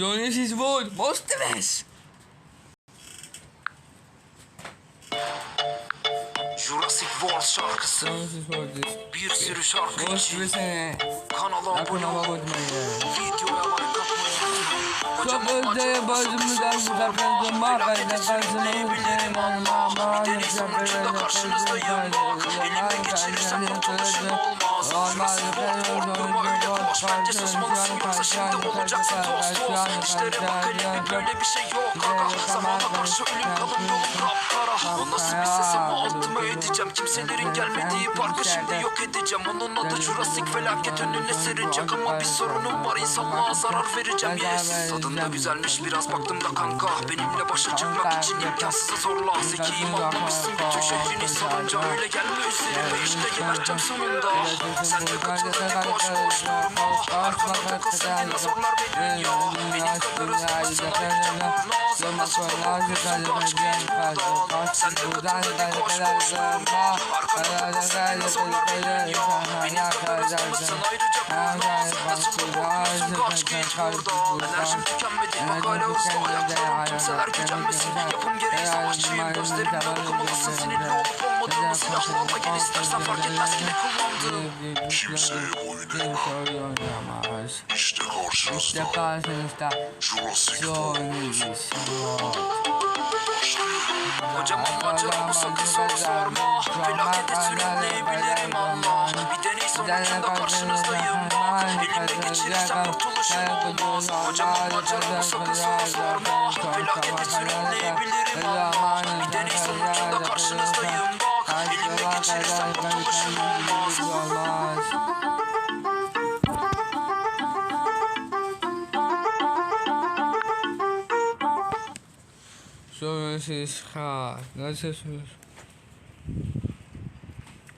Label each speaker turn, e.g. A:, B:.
A: Jonas Wood, Monsters.
B: Jurassic World şarkısı. Bir sürü şarkı için. Kanala abone ol. Videoya like atmayı
A: Çok özde başımızdan uzaklaştım. Mahkayla karşıma uçayım. Allah'ım.
B: Bir deney sonucunda karşınızdayım bak Elimde geçirirsem kurtuluşun olmaz World ortamı öyle boş Bence susmalısın yoksa şimdi olacaksın toz toz İşlere bak elimde böyle bir şey yok. Kaka zamana karşı ölüm kalım yolum kapkara O nasıl bir ses ama altıma edeceğim. Kimselerin gelmediği parkı şimdi yok edeceğim. Onun adı Jurassic felaket önüne serecek Ama bir sorunum var. İnsanlığa zarar vereceğim. Yes Tadında güzelmiş biraz baktım da kanka. Benimle başa çıkmak için imkansızı zorla. Zekiyim anlamışsın bütün şehrini sarınca Öyle gelme üzerime işte geberteceğim sonunda. Sen de katıldın koş koş durma. Arkada takıl senin zorlar verin ya Benim kadar üzülmezsin ayrıca durma Sana sorma kaç geç buradan Enerjim tükenmedi bak hala hızlı ayaklarım Kimseler gücenmesin yapım gereği savaşçıyım olup Silahlarla gel istersen fark etmez kime kullandığım.
C: Kimseye boyun
A: oynayamaz.
C: İşte karşınızda. Jurassic World
A: Wood.
B: Kocaman maceramı sakın soru sorma. Felakete sürükleyebilirim Allah Bir deney sonucunda karşınızdayım. bak Elimde geçirirsem kurtuluşum olmaz. Kocaman maceramı sakın soru sorma. Felakete sürükleyebilirim Allah 说明是
A: 啥？那是什？